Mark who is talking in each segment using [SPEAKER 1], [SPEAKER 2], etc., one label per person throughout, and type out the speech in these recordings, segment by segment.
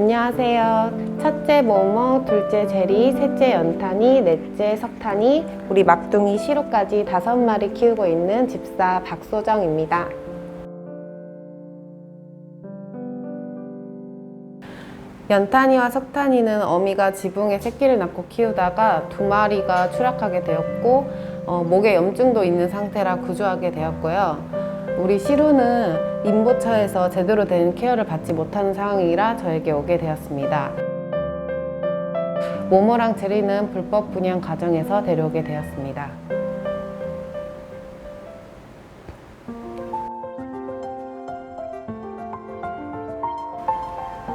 [SPEAKER 1] 안녕하세요. 첫째 모모, 둘째 제리, 셋째 연탄이, 넷째 석탄이, 우리 막둥이 시루까지 다섯 마리 키우고 있는 집사 박소정입니다. 연탄이와 석탄이는 어미가 지붕에 새끼를 낳고 키우다가 두 마리가 추락하게 되었고 어, 목에 염증도 있는 상태라 구조하게 되었고요. 우리 시루는 임보처에서 제대로 된 케어를 받지 못하는 상황이라 저에게 오게 되었습니다. 모모랑 제리는 불법 분양 과정에서 데려오게 되었습니다.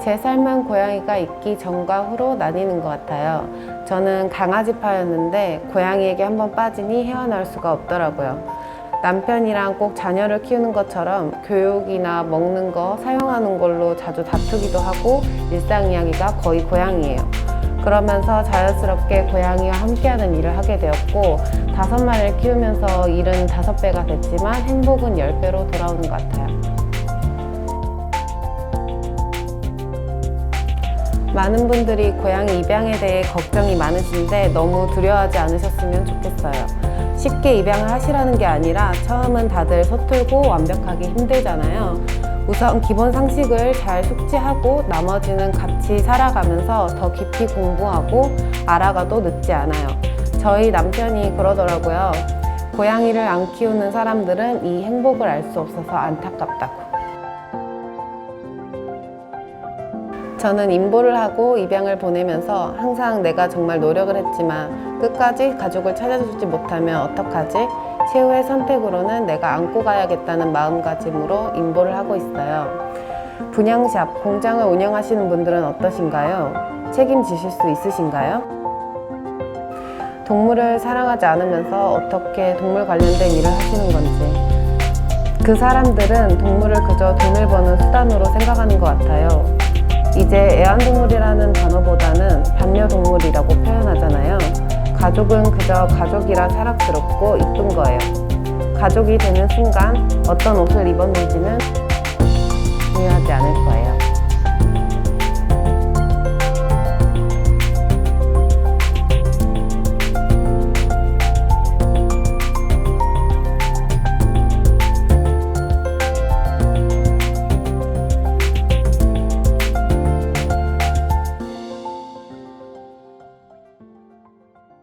[SPEAKER 1] 제 삶은 고양이가 있기 전과 후로 나뉘는 것 같아요. 저는 강아지파였는데 고양이에게 한번 빠지니 헤어나올 수가 없더라고요. 남편이랑 꼭 자녀를 키우는 것처럼 교육이나 먹는 거, 사용하는 걸로 자주 다투기도 하고 일상 이야기가 거의 고양이에요. 그러면서 자연스럽게 고양이와 함께하는 일을 하게 되었고 다섯 마리를 키우면서 일은 다섯 배가 됐지만 행복은 열 배로 돌아오는 것 같아요. 많은 분들이 고양이 입양에 대해 걱정이 많으신데 너무 두려워하지 않으셨으면 좋겠어요. 쉽게 입양을 하시라는 게 아니라 처음은 다들 서툴고 완벽하기 힘들잖아요. 우선 기본 상식을 잘 숙지하고 나머지는 같이 살아가면서 더 깊이 공부하고 알아가도 늦지 않아요. 저희 남편이 그러더라고요. 고양이를 안 키우는 사람들은 이 행복을 알 수 없어서 안타깝다고. 저는 임보를 하고 입양을 보내면서 항상 내가 정말 노력을 했지만 끝까지 가족을 찾아주지 못하면 어떡하지? 최후의 선택으로는 내가 안고 가야겠다는 마음가짐으로 임보를 하고 있어요. 분양샵, 공장을 운영하시는 분들은 어떠신가요? 책임지실 수 있으신가요? 동물을 사랑하지 않으면서 어떻게 동물 관련된 일을 하시는 건지. 그 사람들은 동물을 그저 돈을 버는 수단으로 생각하는 것 같아요. 이제 애완동물이라는 단어보다는 반려동물이라고 표현하잖아요. 가족은 그저 가족이라 사랑스럽고 이쁜 거예요. 가족이 되는 순간 어떤 옷을 입었는지는 중요하지 않을 거예요.